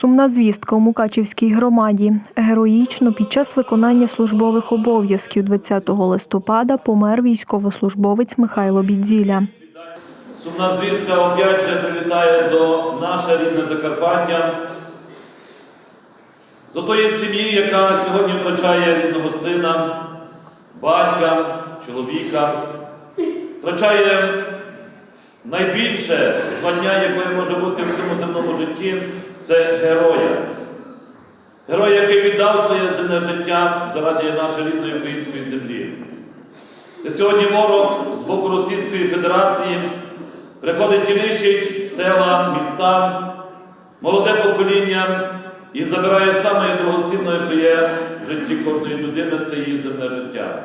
Сумна звістка у Мукачівській громаді. Героїчно під час виконання службових обов'язків 20 листопада помер військовослужбовець Михайло Бідзіля. Сумна звістка опять же прилітає до наше рідне Закарпаття, до тої сім'ї, яка сьогодні втрачає рідного сина, батька, чоловіка, втрачає найбільше звання, яке може бути в цьому земному житті, це героя. Герой, який віддав своє земне життя заради нашої рідної української землі. І сьогодні ворог з боку Російської Федерації приходить і нищить села, міста, молоде покоління і забирає саме дорогоцінне, що є в житті кожної людини, це її земне життя.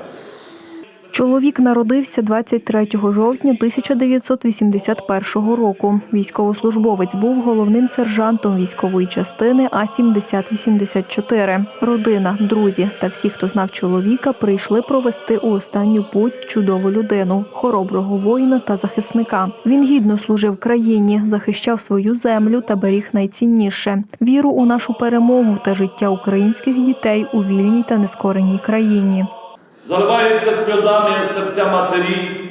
Чоловік народився 23 жовтня 1981 року. Військовослужбовець був головним сержантом військової частини А-7084. Родина, друзі та всі, хто знав чоловіка, прийшли провести у останню путь чудову людину, хороброго воїна та захисника. Він гідно служив країні, захищав свою землю та беріг найцінніше віру у нашу перемогу та життя українських дітей у вільній та нескореній країні. Заливаються сльозами серця матері,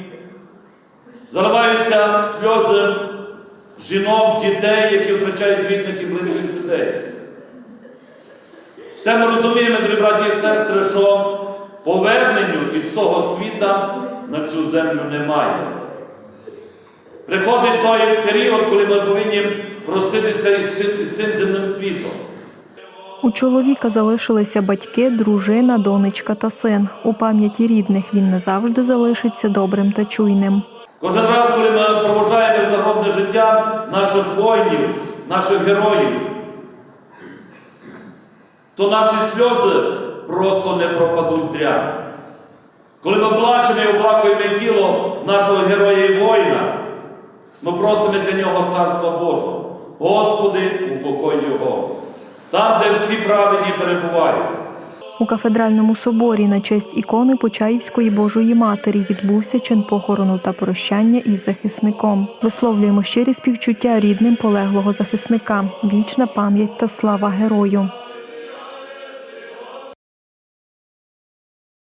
заливаються сльози жінок, дітей, які втрачають рідних і близьких людей. Все ми розуміємо, дорогі браті і сестри, що поверненню із того світа на цю землю немає. Приходить той період, коли ми повинні проститися із цим- земним світом. У чоловіка залишилися батьки, дружина, донечка та син. У пам'яті рідних він не завжди залишиться добрим та чуйним. Кожен раз, коли ми проважаємо загробне життя наших воїнів, наших героїв, то наші сльози просто не пропадуть зря. Коли ми плачемо і оплакуємо тіло нашого героя і воїна, ми просимо для нього Царства Божого. Господи, упокой його. Там, де всі праведні перебувають. У кафедральному соборі на честь ікони Почаївської Божої Матері відбувся чин похорону та прощання із захисником. Висловлюємо щирі співчуття рідним полеглого захисника, вічна пам'ять та слава герою.